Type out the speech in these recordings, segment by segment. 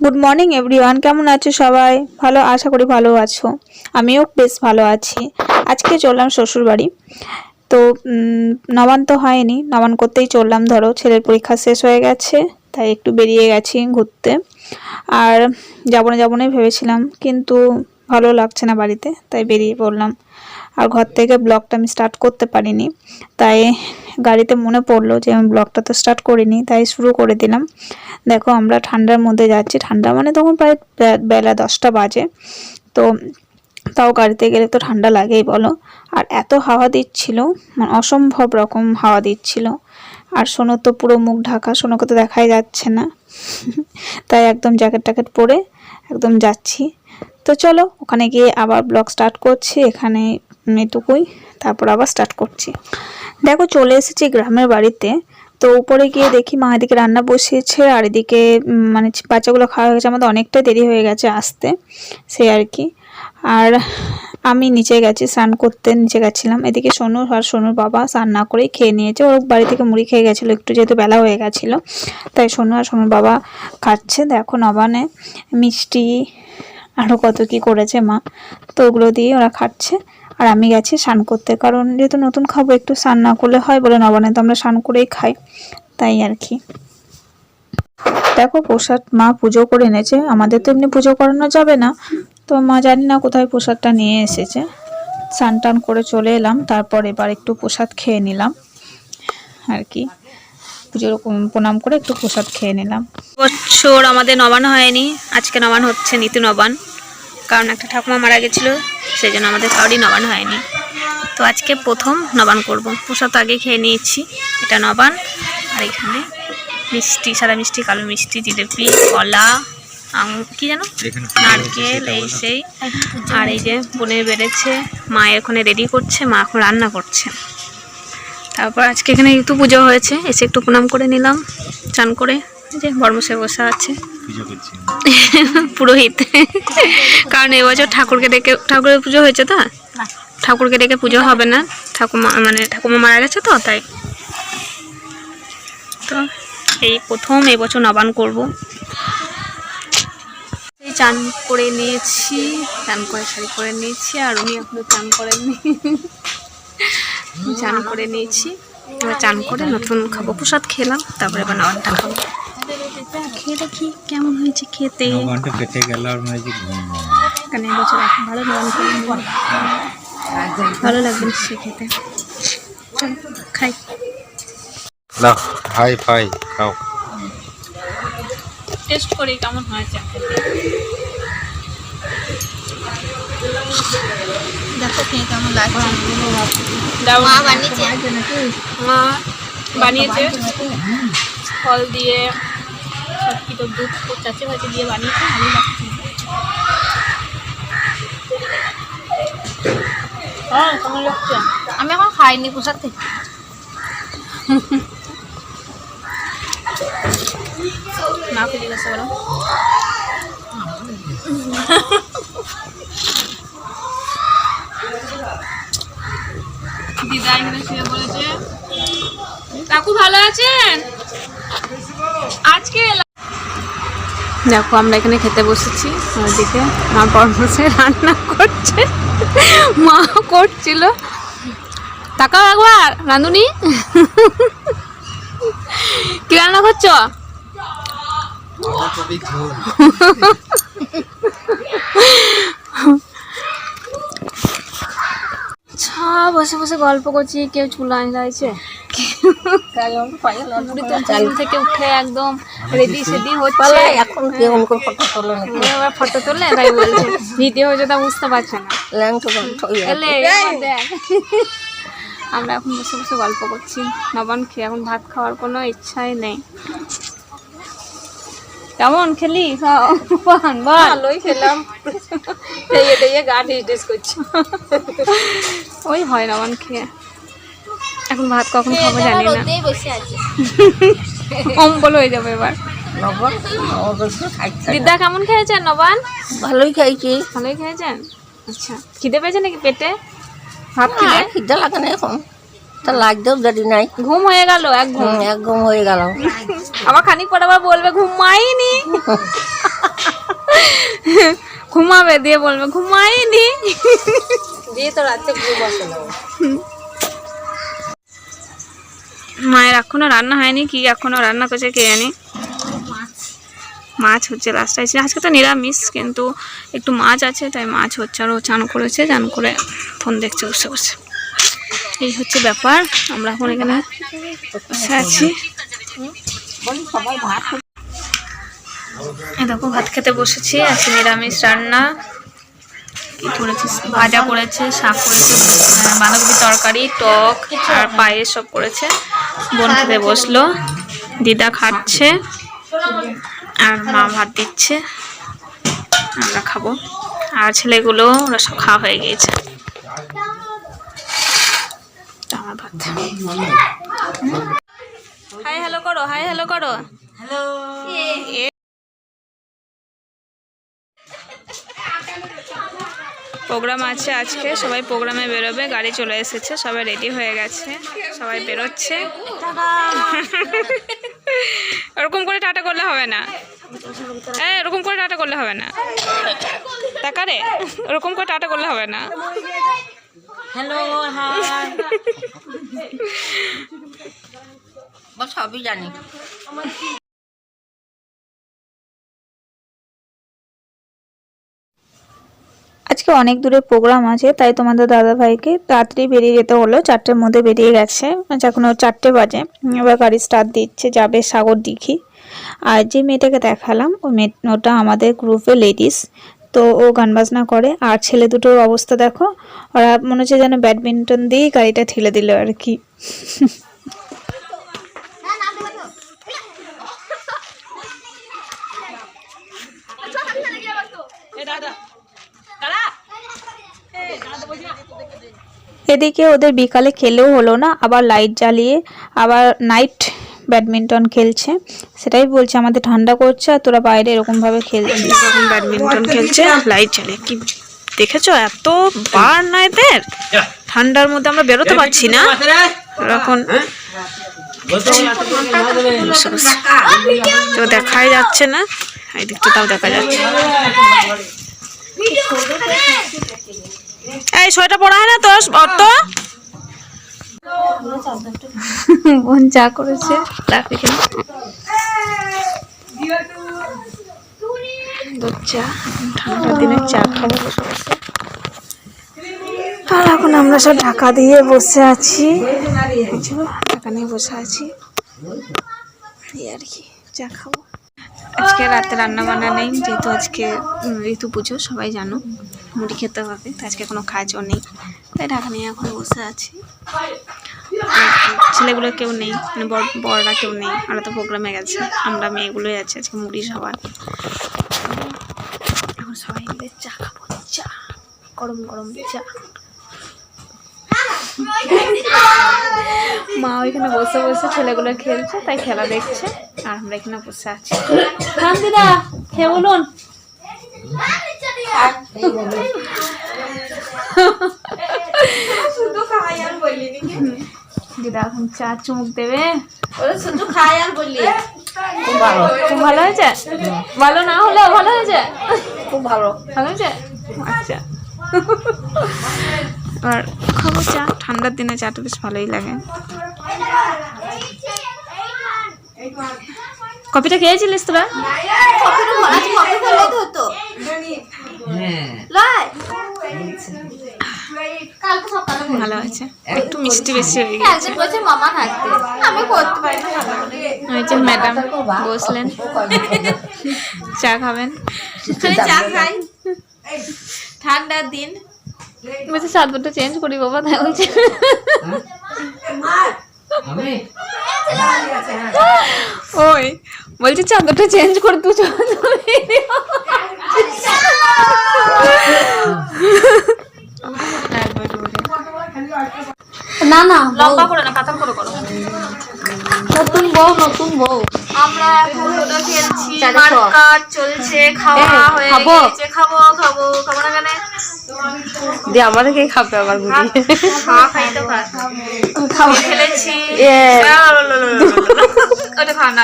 Good morning everyone কেমন আছো সবাই? ভালো, আশা করি ভালো আছো। আমিও বেশ ভালো আছি। আজকে চললাম শ্বশুরবাড়ি তো নবান তো হয়নি। নবান করতেই চললাম, ধরো, ছেলের পরীক্ষা শেষ হয়ে গেছে, তাই একটু বেরিয়ে গেছি ঘুরতে। আর যাব না যাব না ভেবেছিলাম, কিন্তু ভালো লাগছে না বাড়িতে, তাই বেরিয়ে পড়লাম। আর ঘর থেকে ব্লগটা আমি স্টার্ট করতে পারিনি। তাই গাড়িতে মনে পড়ল যে আমি ব্লগটা তো স্টার্ট করিনি, তাই শুরু করে দিলাম। দেখো আমরা ঠান্ডার মধ্যে যাচ্ছি। ঠান্ডা মানে তখন প্রায় বেলা দশটা বাজে। তো তাও গাড়িতে গেলে তো ঠান্ডা লাগেই বলো। আর এত হাওয়া দিচ্ছিল মানে অসম্ভব রকম হাওয়া দিচ্ছিল। আর সোনো তো পুরো মুখ ঢাকা সোনোকে তো দেখাই যাচ্ছে না। তাই একদম জ্যাকেট ট্যাকেট পরে একদম যাচ্ছি। তো চলো, ওখানে গিয়ে আবার ব্লগ স্টার্ট করছি, এখানে এটুকুই, তারপর আবার স্টার্ট করছি। দেখো চলে এসেছি গ্রামের বাড়িতে। তো উপরে গিয়ে দেখি মা এদিকে রান্না বসিয়েছে, আর এদিকে মানে বাচ্চাগুলো খাওয়া হয়ে গেছে। আমাদের অনেকটা দেরি হয়ে গেছে আসতে, সে আর কি। আর আমি নিচে গেছি, স্নান করতে নিচে গেছিলাম। এদিকে সোনু আর সোনুর বাবা স্নান না করেই খেয়ে নিয়েছে। ওর বাড়ি থেকে মুড়ি খেয়ে গেছিল, একটু যেহেতু বেলা হয়ে গেছিল। তাই সোনু আর সোনুর বাবা খাচ্ছে। দেখো নবানে মিষ্টি আরও কত কি করেছে মা। তো ওগুলো দিয়ে ওরা খাচ্ছে। আর আমি গেছি স্নান করতে। কারণ যেহেতু নতুন খাব, একটু স্নান না করলে হয় বলে নবানে তো আমরা স্নান করেই খাই, তাই আর কি। দেখো প্রসাদ মা পুজো করে এনেছে, আমাদের তো এমনি পুজো করানো যাবে না। তো মা জানি না কোথায় প্রসাদটা নিয়ে এসেছে। স্নান টান করে চলে এলাম, তারপর এবার একটু প্রসাদ খেয়ে নিলাম আর কি। পুজোর প্রণাম করে একটু প্রসাদ খেয়ে নিলাম। বছর আমাদের নবান হয়নি, আজকে নবান হচ্ছে নিতু নবান কারণ একটা ঠাকুমা মারা গেছিল সেই জন্য আমাদের কাউরই নবান হয়নি। তো আজকে প্রথম নবান করব। প্রসাদ তো আগে খেয়ে নিয়েছি। এটা নবান আর এখানে মিষ্টি সাদা মিষ্টি কালো মিষ্টি জিলেপি কলা আঙুর কি জানো নারকেল এই সেই। আর এই যে বোনের বেড়েছে মা এখানে রেডি করছে মা এখন রান্না করছে। তারপর আজকে এখানে একটু পুজো হয়েছে এসে একটু প্রণাম করে নিলাম চান করে। যে বর্মশাই বসে আছে। পুজো করছি। পুরোহিত। কারণ এবছর ঠাকুরকে ডেকে ঠাকুরের পুজো হয়েছে তো? ঠাকুরকে ডেকে পুজো হবে না। ঠাকুমা মানে ঠাকুমা মারা গেছে তো তাই। তো এই প্রথম এবছর নবান করব। এই চান করে নিয়েছি চান করে শাড়ি করে নিয়েছি আর উনি এখনও চান করেননি। চান করে নিয়েছি। এবার চান করে নতুন খাব। প্রসাদ খেলাম তারপরে এবার নবানটা খাব। খেয়ে দেখি কেমন হয়েছে খেতে। কেটে গেল আর মনে এবছর এখন ভালো নবান ভালো লাগবে সে খেতে। চল খাই। হাই ফাই খাও। টেস্ট করি কেমন হয়েছে। দেখো খেয়ে কেমন লাগছে। মা বানিয়েছে? মা বানিয়েছে। ফল দিয়ে। তো দুধ চাচে ভাজে দিয়ে বানিয়েছে ভালো লাগছে হ্যাঁ আমি এখন খাইনি পোশাক থেকে। না খুঁজে গেছে বলো দিদা এখানে শুয়ে বলেছে কাকু ভালো আছেন? আজকে। দেখো, আমরা এখানে খেতে বসেছি। ওদিকে মা পরমসে রান্না করছে। মা করছিল। তাকাও একবার, রাঁধুনি। কি রান্না করছ? বসে বসে গল্প করছি, কেউ চুলা বুড়ি তো থেকে উঠে একদম রেডি সেডি হচ্ছে। এখন কেউ ফটো তোলো ফটো তোলে? তাই বলছে ভিডিও হয়েছে তা বুঝতে পারছে না। দেখ। আমরা এখন বসে বসে গল্প করছি। নবান খেয়ে এখন ভাত খাওয়ার কোনো ইচ্ছাই নেই। কেমন খেলি? বল। ভালোই খেলাম। গা ডিস ডিস করছি। ওই হয় নবান খেয়ে। এখন ভাত কখন খাব জানি না। বসে অম্বল হয়ে যাবে এবার। দিদা কেমন খেয়েছেন নবান? ভালোই খাইছি। ভালোই খেয়েছেন? আচ্ছা খিদে পেয়েছে নাকি পেটে? ভাত খিদে? খিদে লাগে না এখন। তা লাগতেও দেরি নাই। ঘুম হয়ে গেল এক ঘুম। হুম, একদম হয়ে গেল। আবার খানিক পর আবার বলবে ঘুমাইনি। ঘুমাবে দিয়ে বলবে ঘুমাইনি। দিয়ে তো রাত্রে ঘুম আসে না। মায়ের এখনও রান্না হয়নি, কি এখনও রান্না করছে কে জানি। মাছ হচ্ছে লাস্টে আছে আজকে তো নিরামিষ, কিন্তু একটু মাছ আছে, তাই মাছ হচ্ছে আর ও চান করেছে, চান করে ফোন দেখছে, বসে বসে। এই হচ্ছে ব্যাপার, আমরা এখন এখানে বসে আছি। দেখো, ভাত খেতে বসেছি, আজকে নিরামিষ রান্না। করেছে? ভাজা করেছে, শাক করেছে বাঁধাকপি তরকারি, টক আর পায়েস সব করেছে। বোন খেতে বসল। দিদা খাচ্ছে আর মা ভাত দিচ্ছে। আমরা খাব। আর ছেলেগুলো ওরা সব খাওয়া হয়ে গিয়েছে। তো আমার ভাত। হাই হ্যালো করো হাই হ্যালো করো। হ্যালো। প্রোগ্রাম আছে আজকে সবাই প্রোগ্রামে বেরোবে গাড়ি চলে এসেছে সবাই রেডি হয়ে গেছে সবাই বেরোচ্ছে। ওরকম করে টাটা করলে হবে না। হ্যাঁ এরকম করে টাটা করলে হবে না। টাকা রে ওরকম করে টাটা করলে হবে না। হ্যালো সবই জানি। আজকে অনেক দূরে প্রোগ্রাম আছে তাই তোমাদের দাদা ভাইকে তাড়াতাড়ি বেরিয়ে যেতে হলো। চারটের মধ্যে বেরিয়ে গেছে। আচ্ছা, এখন ওর চারটে বাজে। এবার গাড়ি স্টার্ট দিচ্ছে যাবে সাগর দিঘি। আর যে মেয়েটাকে দেখালাম ওই মেয়ে ওটা আমাদের গ্রুপে লেডিস তো ও গান বাজনা করে। আর ছেলে দুটোর অবস্থা দেখো ওরা মনে হচ্ছে যেন ব্যাডমিন্টন দিয়েই গাড়িটা ঠেলে দিল আর কি। এদিকে ওদের বিকালে খেলেও হলো না আবার লাইট জ্বালিয়ে আবার নাইট ব্যাডমিন্টন খেলছে। সেটাই বলছে আমাদের ঠান্ডা করছে আর তোরা বাইরে এরকম ভাবে খেলছিস। এরকম ব্যাডমিন্টন খেলছে লাইট জ্বালিয়ে। কি দেখেছ? এত বার না এদের? ঠান্ডার মধ্যে আমরা বেরোতে পারছি না। এখন। তো দেখাই যাচ্ছে না। এই দিকটা তাও দেখা যাচ্ছে। এই সোয়েটার পরা না তোর অত বোন চা করেছে দুধ চা, ঠান্ডার দিনে চা খাব। আর এখন আমরা সব ঢাকা দিয়ে বসে আছি। ঢাকা নিয়ে বসে আছি। আর কি, চা খাব। আজকে রাতে রান্না বান্না নেই, যেহেতু আজকে ঋতু পুজো, সবাই জানো। মুড়ি খেতে হবে আজকে কোনো কাজও নেই। তাই ঢাকা নিয়ে এখন বসে আছি। ছেলেগুলো কেউ নেই মানে বড়, বড়রা কেউ নেই আমরা তো প্রোগ্রামে গেছে, আমরা মেয়েগুলোই আছি, আজকে মুড়ি সবার। এখন সবাই মিলে চা খাব, চা, গরম গরম চা। মা ওইখানে বসে বসে ছেলেগুলো খেলছে, তাই খেলা দেখছে, আর আমরা এখানে বসে আছি। খেয়ে বলুন। দিদা এখন চা চুমুক দেবে খাই ভালো খুব ভালো হয়েছে? ভালো না ভালো হয়েছে খুব ভালো ভালো হয়েছে আচ্ছা আর খাব চা ঠান্ডার দিনে চাটা বেশ ভালোই লাগে কপিটা খেয়েছিলিস তোরা ভালো আছে একটু মিষ্টি বেশি হয়ে গেছে মামা থাকতে আমি করতে পারি না ওই যে ম্যাডাম বসলেন। চা খাবেন? চা খাই। ঠান্ডার দিন। বলছে চাদরটা চেঞ্জ করি বাবা তাই বলছে। ওই বলছে চাদরটা চেঞ্জ করে তুই না না লম্বা করে না কাতার করে করো। নতুন বউ নতুন বউ। আমরা এখন লুডো খেলছি। মার্কার চলছে খাওয়া হয়ে খাব? গেছে খাব খাব খাব না কেন? দিয়ে আমাদেরকে খাবে আবার ঘুরিয়ে খাওয়া খাই তো খাওয়া খেলেছি। ওটা খাওয়া না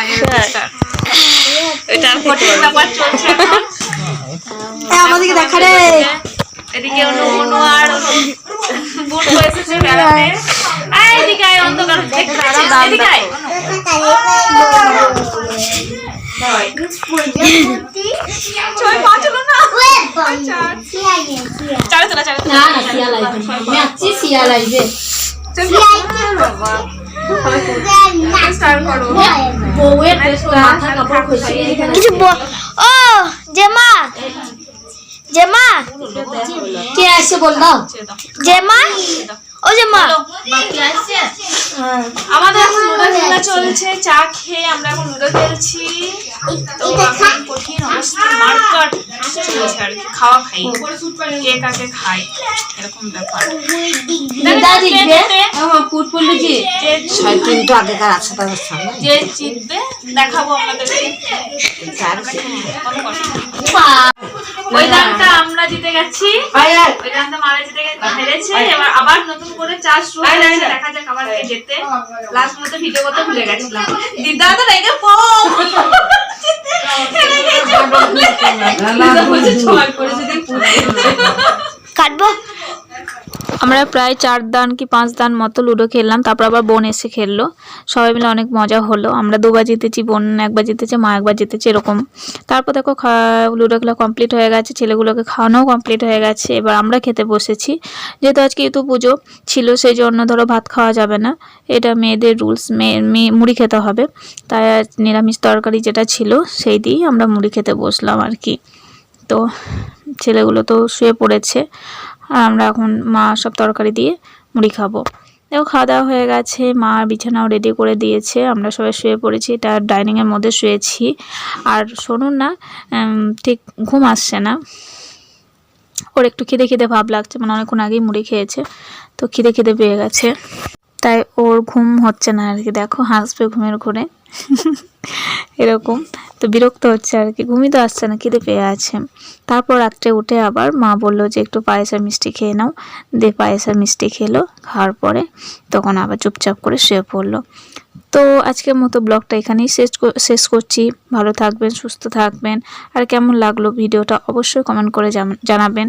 এটা কঠিন ব্যাপার চলছে এখন। আমাদেরকে দেখা রে এদিকে অনু আর বুট এসেছে বেড়াতে। আয় এদিকে আয় অন্ধকার দেখতে এদিকে আয় কিছু ব- ও জেমা। জেমা? কে আসছে বল দাও জেমা? ও জেমা। আমাদের এখন লুডো খেলা চলছে চা খেয়ে আমরা এখন লুডো খেলছি। তো কঠিন অবস্থা মার্কাট চলছে আর কি খাওয়া খাই। কে কাকে খায় এরকম ব্যাপার। দিদা জিতবে কে আমার ফুট পড়ল যে যে ছয় তিনটা আগেকার আছে তাদের সামনে। যে জিতবে দেখাবো আপনাদেরকে। ওই দামটা আমরা জিতে গেছি। ওই দামটা মারা জিতে হেরেছে। এবার আবার নতুন করে চাষ শুরু হয়েছে। দেখা যাক আবার কে জেতে। লাস্ট মধ্যে ভিডিও করতে ভুলে গেছিলাম। দিদা তো রেগে পম কাটবো আমরা প্রায় চার দান কি পাঁচ দান মতো লুডো খেললাম, তারপর আবার বোন এসে খেললো। সবাই মিলে অনেক মজা হলো। আমরা দুবার জিতেছি, বোন একবার জিতেছে, মা একবার জিতেছে, এরকম। তারপর দেখো লুডো খেলা কমপ্লিট হয়ে গেছে, ছেলেগুলোকে খাওয়ানোও কমপ্লিট হয়ে গেছে। এবার আমরা খেতে বসেছি। যেহেতু আজকে ইতু পুজো ছিল সেই জন্য ধরো ভাত খাওয়া যাবে না। এটা মেয়েদের রুলস মেয়ে মুড়ি খেতে হবে। তাই নিরামিষ তরকারি যেটা ছিল, সেই দিয়েই আমরা মুড়ি খেতে বসলাম আর কি। তো ছেলেগুলো তো শুয়ে পড়েছে। আর আমরা এখন মা সব তরকারি দিয়ে মুড়ি খাব। দেখো খাওয়া দাওয়া হয়ে গেছে। মা বিছানাও রেডি করে দিয়েছে। আমরা সবাই শুয়ে পড়েছি। এটা ডাইনিংয়ের মধ্যে শুয়েছি। আর শুনুন না ঠিক ঘুম আসছে না। ওর একটু খিদে খিদে ভাব লাগছে। মানে অনেকক্ষণ আগেই মুড়ি খেয়েছে। তো খিদে খিদে পেয়ে গেছে। তাই ওর ঘুম হচ্ছে না আর কি। দেখো, হাসবে ঘুমের ঘরে। এরকম। তো বিরক্ত হচ্ছে আর কি। ঘুমই তো আসছে না, খিদে পেয়ে আছে। তারপর রাত্রে উঠে আবার মা বলল যে, একটু পায়েস আর মিষ্টি খেয়ে নাও। দিয়ে পায়েস আর মিষ্টি খেলো, খাওয়ার পরে তখন আবার চুপচাপ করে শুয়ে পড়ল। তো আজকের মতো ব্লগটা এখানেই শেষ শেষ করছি। ভালো থাকবেন, সুস্থ থাকবেন। আর কেমন লাগল ভিডিওটা অবশ্যই কমেন্ট করে জানাবেন।